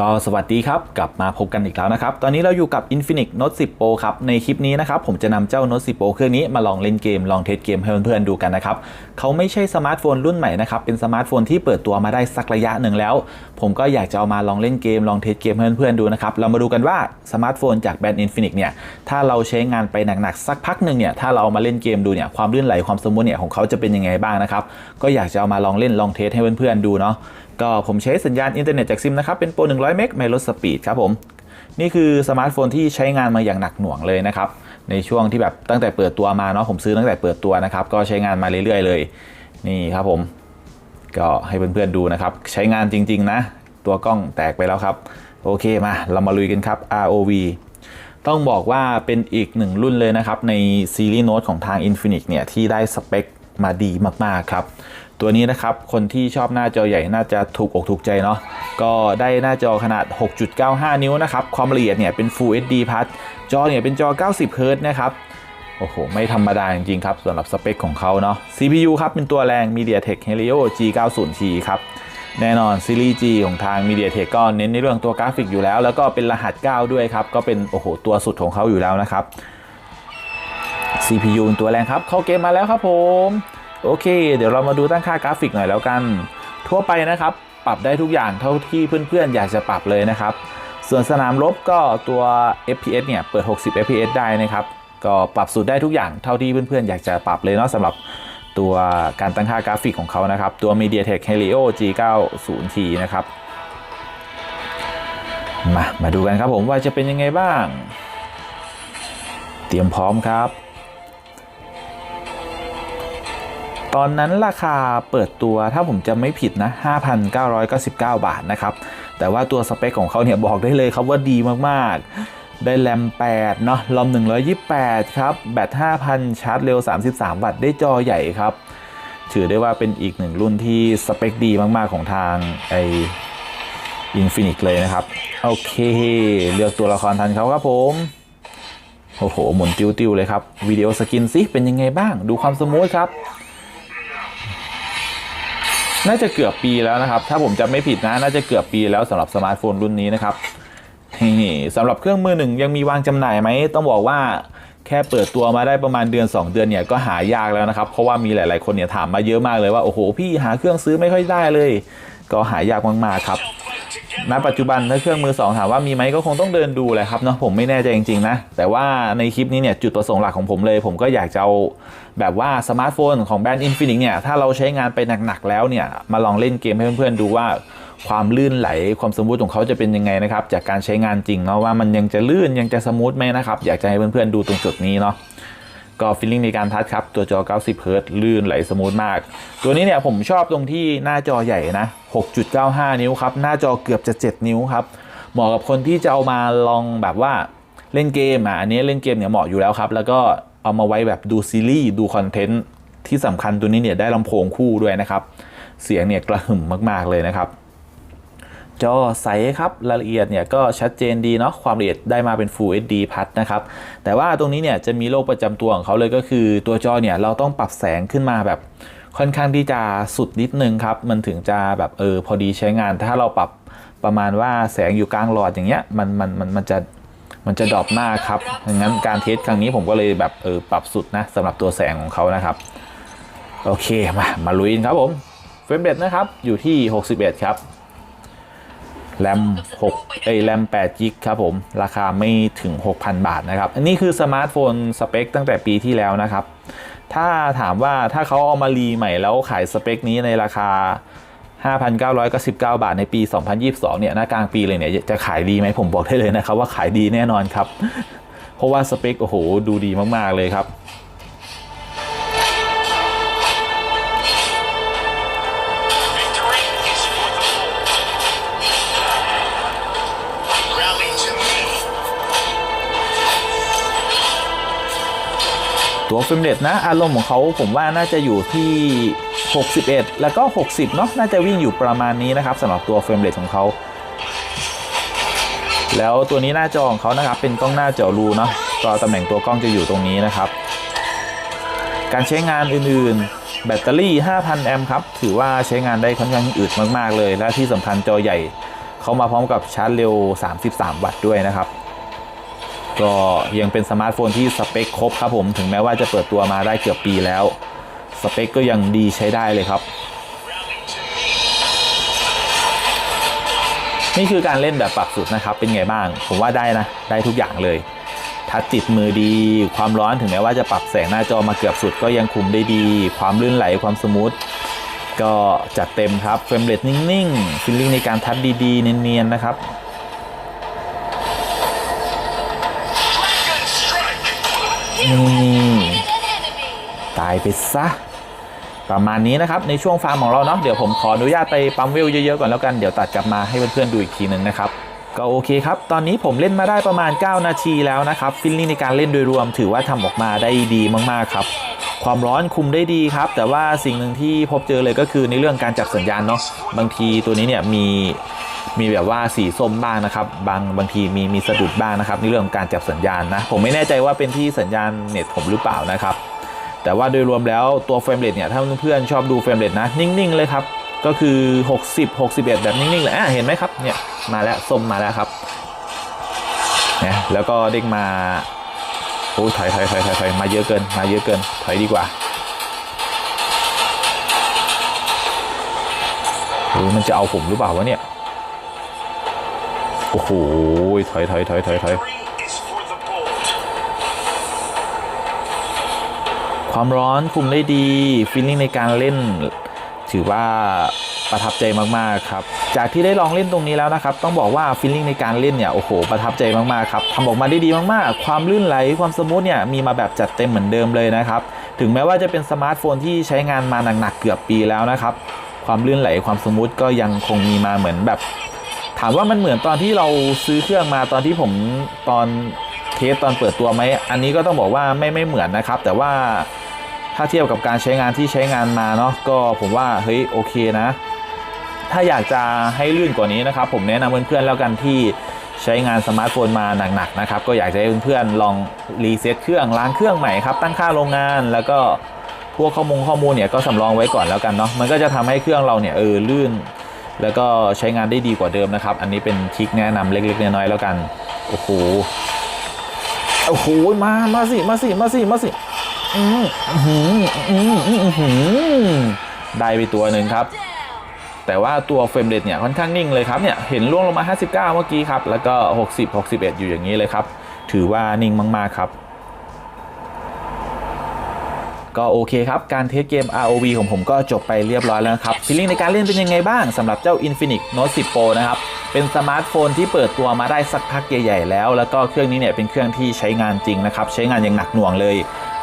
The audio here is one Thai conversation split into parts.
ก็สวัสดีครับ กลับมาพบกันอีกแล้วนะครับ ตอนนี้เราอยู่กับ Infinix Note 10 Pro ครับ ในคลิปนี้นะครับ ผมจะนำเจ้า Note 10 Pro เครื่องนี้มาลองเล่นเกม ลองเทสเกมให้เพื่อนๆดูกันนะครับ เขาไม่ใช่สมาร์ทโฟนรุ่นใหม่นะครับ เป็นสมาร์ทโฟนที่เปิดตัวมาได้สักระยะหนึ่งแล้ว ผมก็อยากจะเอามาลองเล่นเกม ลองเทสเกมให้เพื่อนๆดูนะครับ เรามาดูกันว่าสมาร์ทโฟนจากแบรนด์ Infinix เนี่ย ถ้าเราใช้งานไปหนักๆสักพักหนึ่งเนี่ย ถ้าเราเอามาเล่นเกมดูเนี่ย ความลื่นไหลความสมูทเนี่ยของเขาจะเป็นยังไงบ้างนะครับ ก็อยากจะเอามาลองเล่นลองเทสให้เพื่อนๆดูเนาะ ก็ผมใช้สัญญาณอินเทอร์เน็ตจากซิมนะครับ เป็นโปร 100 เมกไม่ลดสปีดครับผม นี่คือสมาร์ทโฟนที่ใช้งานมาอย่างหนักหน่วงเลยนะครับ ในช่วงที่แบบตั้งแต่เปิดตัวมาเนาะผมซื้อตั้งแต่เปิดตัวนะครับ ก็ใช้งานมาเรื่อยๆเลย นี่ครับผม ก็ให้เพื่อนๆดูนะครับ ใช้งานจริง ๆ นะ ตัวกล้องแตกไปแล้วครับ โอเคมาเรามาลุยกันครับ ROV ต้องบอกว่าเป็นอีกหนึ่งรุ่นเลยนะครับ ในซีรีส์โน้ตของทาง Infinix เนี่ยที่ได้สเปค มาดีมากๆครับ ตัวนี้นะครับคนที่ชอบหน้าจอใหญ่น่าจะถูกอกถูกใจเนาะก็ได้หน้าจอขนาด 6.95 นิ้วนะครับความละเอียดเนี่ยเป็น Full HD Plus จอเนี่ยเป็นจอ 90 Hz นะครับโอ้โห ไม่ธรรมดาจริงๆครับสำหรับสเปคของเขาเนาะ CPU ครับ เป็นตัวแรง MediaTek Helio G90T ครับ แน่นอนซีรีส์ G ของทาง MediaTek ก็เน้นในเรื่องตัวกราฟิกอยู่แล้ว แล้วก็เป็นรหัส 9 ด้วยครับ ก็เป็นโอ้โห ตัวสุดของเขาอยู่แล้วนะครับ CPU ตัวแรงครับ เข้าเกมมาแล้วครับผม โอเค เดี๋ยวเรามาดูตั้งค่ากราฟิกหน่อยแล้วกัน ทั่วไปนะครับ ปรับได้ทุกอย่างเท่าที่เพื่อนๆ อยากจะปรับเลยนะครับ ส่วนสนามรบก็ตัว FPS เนี่ย เปิด 60 FPS ได้นะครับ ก็ปรับสูตรได้ทุกอย่างเท่าที่เพื่อนๆ อยากจะปรับเลยเนาะสำหรับตัวการตั้งค่ากราฟิกของเขานะครับ ตัว MediaTek Helio G90T นะครับ มา มาดูกันครับผมว่าจะเป็นยังไงบ้าง เตรียมพร้อมครับ ตอนนั้นราคาเปิดตัวถ้าผมจำไม่ผิดนะ 5,999 บาทนะครับ แต่ว่าตัวสเปคของเขาเนี่ยบอกได้เลยครับว่าดีมากๆ ได้แรม 8 เนาะรอม 128 ครับ แบต 5,000 ชาร์จเร็ว 33 วัตต์ ได้จอใหญ่ครับ ถือได้ว่าเป็นอีกหนึ่งรุ่นที่สเปคดีมากๆของทางไอ Infinix เลยนะครับ โอเค เลือกตัวละครทันเขาครับผมโอ้โห หมุนติ้วๆเลยครับ วิดีโอสกินซิเป็นยังไงบ้าง ดูความสมูทครับ น่าจะเกือบปีแล้วนะครับ ถ้าผมจำไม่ผิดนะ น่าจะเกือบปีแล้วสำหรับสมาร์ทโฟนรุ่นนี้นะครับสำหรับเครื่องมือหนึ่งยังมีวางจำหน่ายไหม ต้องบอกว่าแค่เปิดตัวมาได้ประมาณเดือน 2 เดือนเนี่ยก็หายากแล้วนะครับ เพราะว่ามีหลาย ๆ คนเนี่ยถามมาเยอะมากเลยว่า โอ้โห พี่หาเครื่องซื้อไม่ค่อยได้เลย ก็หายากมาก ๆ ครับ ณปัจจุบันถ้าเครื่องมือสองถามว่ามีไหมก็คงต้องเดินดูแหละครับเนาะผมไม่แน่ใจจริงๆนะแต่ว่าในคลิปนี้เนี่ยจุดประสงค์หลักของผมเลย ผมก็อยากจะเอาแบบว่าสมาร์ทโฟนของแบรนด์ Infinix เนี่ยถ้าเราใช้งานไปหนักๆแล้วเนี่ยมาลองเล่นเกมให้เพื่อนๆดูว่าความลื่นไหลความสมูทของเขาจะเป็นยังไงนะครับจากการใช้งานจริงเนาะว่ามันยังจะลื่นยังจะสมูทไหมนะครับอยากจะให้เพื่อนๆดูตรงจุดนี้เนาะ ก็ฟีลลิ่งในการทัชครับ ตัวจอ 90 เฮิร์ตลื่นไหลสมูทมาก ตัวนี้เนี่ยผมชอบตรงที่หน้าจอใหญ่นะ 6.95 นิ้วครับ หน้าจอเกือบจะ 7 นิ้วครับ เหมาะกับคนที่จะเอามาลองแบบว่าเล่นเกมอะอันนี้เล่นเกมเนี่ยเหมาะอยู่แล้วครับ แล้วก็เอามาไว้แบบดูซีรีส์ดูคอนเทนต์ที่สำคัญตัวนี้เนี่ยได้ลำโพงคู่ด้วยนะครับ เสียงเนี่ยกระหึ่มมาก ๆเลยนะครับ จอใสครับรายละเอียดเนี่ยก็ชัดเจนดีเนาะความละเอียดได้มาเป็น Full HD Plus นะครับ แต่ว่าตรงนี้เนี่ยจะมีโรคประจำตัวของเขาเลยก็คือ ตัวจอเนี่ยเราต้องปรับแสงขึ้นมาแบบค่อนข้างที่จะสุดนิดนึงครับ มันถึงจะแบบเออพอดีใช้งาน ถ้าเราปรับประมาณว่าแสงอยู่กลางหลอดอย่างเงี้ยมันมันมันมันจะมันจะดรอปมากครับดังนั้นการเทสครั้งนี้ผมก็เลยแบบเออปรับสุดนะสำหรับตัวแสงของเขานะครับ โอเคมามาลุยนครับผมเฟรมเรทนะครับอยู่ที่ 61 ครับ แรม6เอ้ยแรม8กิกครับผม ราคาไม่ถึง 6,000 บาทนะครับ อันนี้คือสมาร์ทโฟนสเปคตั้งแต่ปีที่แล้วนะครับ ถ้าถามว่าถ้าเขาเอามารีใหม่แล้วขายสเปคนี้ในราคา 5,999 บาทในปี 2022 เนี่ยหน้ากลางปีเลยเนี่ยจะขายดีไหมผมบอกได้เลยนะครับว่าขายดีแน่นอนครับ เพราะว่าสเปคโอ้โหดูดีมากๆเลยครับ ตัวเฟรมเรทนะ อารมณ์ของเขาผมว่าน่าจะอยู่ที่ 61 แล้วก็ 60 เนาะน่าจะวิ่งอยู่ประมาณนี้นะครับสำหรับตัวเฟรมเรทของเขาแล้วตัวนี้หน้าจอของเขานะครับ เป็นกล้องหน้าเจาะรูเนาะก็ตำแหน่งตัวกล้องจะอยู่ตรงนี้นะครับ การใช้งานอื่นๆ แบตเตอรี่ 5,000 แอมป์ครับ ถือว่าใช้งานได้ค่อนข้างอึดมากๆเลย และที่สำคัญจอใหญ่ เขามาพร้อมกับชาร์จเร็ว 33 วัตต์ด้วยนะครับ ก็ยังเป็นสมาร์ทโฟนที่สเปคครบครับผมถึงแม้ว่าจะเปิดตัวมาได้เกือบปีแล้ว สเปคก็ยังดีใช้ได้เลยครับ นี่คือการเล่นแบบปรับสุดนะครับ เป็นไงบ้าง ผมว่าได้นะ ได้ทุกอย่างเลย ทัดติดมือดี ความร้อนถึงแม้ว่าจะปรับแสงหน้าจอมาเกือบสุดก็ยังคุมได้ดี ความลื่นไหลความสมูทก็จัดเต็มครับเฟรมเรทนิ่งๆฟิลลิ่งในการทัดดีๆ เนียนๆนะครับ นี่ตายไปซะ ประมาณนี้นะครับ ในช่วงฟาร์มของเราเนาะเดี๋ยวผมขออนุญาตไปปั๊มเวลเยอะๆก่อนแล้วกันเดี๋ยวตัดกลับมาให้เพื่อนๆดูอีกทีหนึ่งนะครับก็โอเคครับ ตอนนี้ผมเล่นมาได้ประมาณ 9 นาทีแล้วนะครับ ฟิลลิ่งในการเล่นโดยรวมถือว่าทำออกมาได้ดีมากๆครับ ความร้อนคุมได้ดีครับ แต่ว่าสิ่งหนึ่งที่พบเจอเลยก็คือในเรื่องการจับสัญญาณเนาะ บางทีตัวนี้เนี่ยมี มีแบบว่าสีส้มบ้างนะครับ บางบางทีมีมีสะดุดบ้างนะครับในเรื่องของการจับสัญญาณนะ ผมไม่แน่ใจว่าเป็นที่สัญญาณเน็ตผมหรือเปล่านะครับ แต่ว่าโดยรวมแล้วตัวเฟรมเรทเนี่ยถ้าเพื่อนๆชอบดูเฟรมเรทนะ นิ่งๆเลยครับ ก็คือ 60 61 แบบนิ่งๆเลยอะเห็นไหมครับเนี่ยมาแล้วส้มมาแล้วครับนะแล้วก็เด้งมาโอ้ยถอยถอยถอยถอยถอยมาเยอะเกินมาเยอะเกินถอยดีกว่าโอ้ยมันจะเอาผมหรือเปล่าวะเนี่ย โอ้โหถอยถอยถอยถอยถอยความร้อนคุมได้ดีฟีลลิ่งในการเล่น ถือว่าประทับใจมากๆครับ จากที่ได้ลองเล่นตรงนี้แล้วนะครับ ต้องบอกว่าฟีลลิ่งในการเล่นเนี่ยโอ้โหประทับใจมากๆครับทำออกมาได้ดีมากๆ ความลื่นไหลความสมูทเนี่ยมีมาแบบจัดเต็มเหมือนเดิมเลยนะครับ ถึงแม้ว่าจะเป็นสมาร์ทโฟนที่ใช้งานมาหนักๆเกือบปีแล้วนะครับ ความลื่นไหลความสมูทก็ยังคงมีมาเหมือนแบบามว่ามันเหมือนตอนที่เราซื้อเครื่องมาตอนที่ผมตอนเทสตอนเปิดตัวไหมอันนี้ก็ต้องบอกว่าไม่ไม่เหมือนนะครับ แต่ว่าถ้าเทียบกับการใช้งานที่ใช้งานมาเนาะก็ผมว่าเฮ้ยโอเคนะ ถ้าอยากจะให้ลื่นกว่านี้นะครับ ผมแนะนำเพื่อนๆแล้วกันที่ใช้งานสมาร์ทโฟนมาหนักๆนะครับ ก็อยากจะให้เพื่อนๆลองรีเซ็ตเครื่องล้างเครื่องใหม่ครับตั้งค่าโรงงานแล้วก็พวกข้อมูลข้อมูลเนี่ยก็สำรองไว้ก่อนแล้วกันเนาะมันก็จะทำให้เครื่องเราเนี่ยเออลื่น แล้วก็ใช้งานได้ดีกว่าเดิมนะครับ อันนี้เป็นทริคแนะนำเล็กๆน้อยๆแล้วกัน โอ้โห โอ้โห มา มาสิ มาสิ มาสิ มาสิ อืมอื้อหืออืมอืมอื้อหือได้ไปตัวหนึ่งครับ แต่ว่าตัวเฟรมเรทเนี่ยค่อนข้างนิ่งเลยครับ เนี่ย เห็นล่วงลงมา 59 เมื่อกี้ครับ แล้วก็ 60 61 อยู่อย่างนี้เลยครับ ถือว่านิ่งมากๆครับ ก็โอเคครับ การเทสเกม ROV ของผมก็จบไปเรียบร้อยแล้วนะครับฟีลลิ่งในการเล่นเป็นยังไงบ้างสำหรับเจ้า Infinix Note 10 Pro นะครับ เป็นสมาร์ทโฟนที่เปิดตัวมาได้สักพักใหญ่ๆแล้ว แล้วก็เครื่องนี้เนี่ยเป็นเครื่องที่ใช้งานจริงนะครับ ใช้งานอย่างหนักหน่วงเลย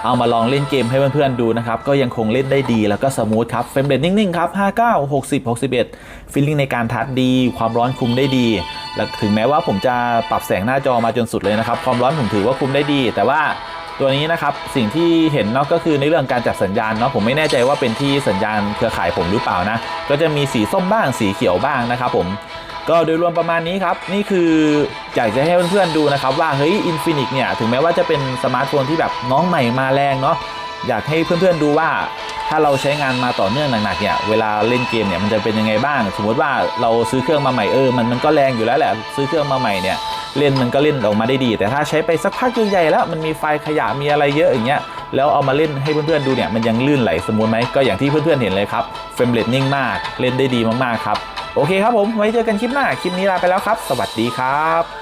เอามาลองเล่นเกมให้เพื่อนๆดูนะครับ ก็ยังคงเล่นได้ดีแล้วก็สมูทครับ เฟรมเรทนิ่งๆ ครับ 59 60 61 ฟีลลิ่งในการทัดดี ความร้อนคุมได้ดี และถึงแม้ว่าผมจะปรับแสงหน้าจอมาจนสุดเลยนะครับ ความร้อนผมถือว่าคุมได้ดี แต่ว่า ตัวนี้นะครับสิ่งที่เห็นเนาะก็คือในเรื่องการจับสัญญาณเนาะผมไม่แน่ใจว่าเป็นที่สัญญาณเครือข่ายผมหรือเปล่านะ ก็จะมีสีส้มบ้างสีเขียวบ้างนะครับผมก็โดยรวมประมาณนี้ครับ นี่คืออยากจะให้เพื่อนๆดูนะครับว่าเฮ้ย Infinix เนี่ยถึงแม้ว่าจะเป็นสมาร์ทโฟนที่แบบน้องใหม่มาแรงเนาะอยากให้เพื่อนๆดูว่า ถ้าเราใช้งานมาต่อเนื่องหนักๆเนี่ยเวลาเล่นเกมเนี่ยมันจะเป็นยังไงบ้าง สมมติว่าเราซื้อเครื่องมาใหม่เออมันมันก็แรงอยู่แล้วแหละซื้อเครื่องมาใหม่เนี่ย เล่นมันก็เล่นออกมาได้ดี แต่ถ้าใช้ไปสักพักใหญ่ๆแล้วมันมีไฟล์ขยะมีอะไรเยอะอย่างเงี้ยแล้วเอามาเล่นให้เพื่อนๆดูเนี่ยมันยังลื่นไหลสมูทไหมก็อย่างที่เพื่อนๆเห็นเลยครับเฟรมเรทนิ่งมากเล่นได้ดีมากๆครับโอเคครับผมไว้เจอกันคลิปหน้าคลิปนี้ลาไปแล้วครับ สวัสดีครับ